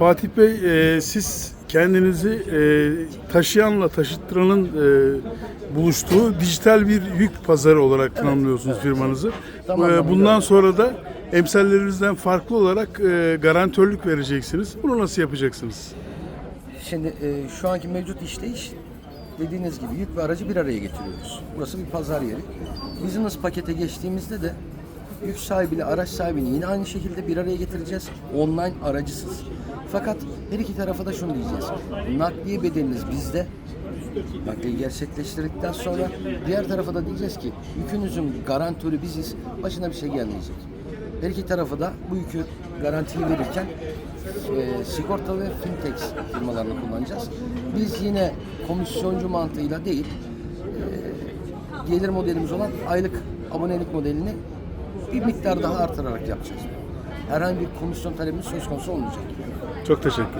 Fatih Bey e, siz kendinizi e, taşıyanla taşıttıranın e, buluştuğu dijital bir yük pazarı olarak tanımlıyorsunuz firmanızı. Tamam, E, tamam. bundan sonra da emsallerinizden farklı olarak e, garantörlük vereceksiniz. Bunu nasıl yapacaksınız? Şimdi e, şu anki mevcut işleyiş dediğiniz gibi yük ve aracı bir araya getiriyoruz. Burası bir pazar yeri. Business pakete geçtiğimizde de yük sahibiyle araç sahibini yine aynı şekilde bir araya getireceğiz. Online aracısız. Fakat her iki tarafa da şunu diyeceğiz. Nakliye bedeliniz bizde. Nakliyi gerçekleştirdikten sonra diğer tarafa da diyeceğiz ki yükünüzün garantörü biziz. Başına bir şey gelmeyecek. Her iki tarafa da bu yükü garantiyi verirken e, sigorta ve fintech firmalarını kullanacağız. Biz yine komisyoncu mantığıyla değil, e, gelir modelimiz olan aylık abonelik modelini bir miktar daha artırarak yapacağız. Herhangi bir komisyon talebimiz söz konusu olmayacak. Çok teşekkür ederim.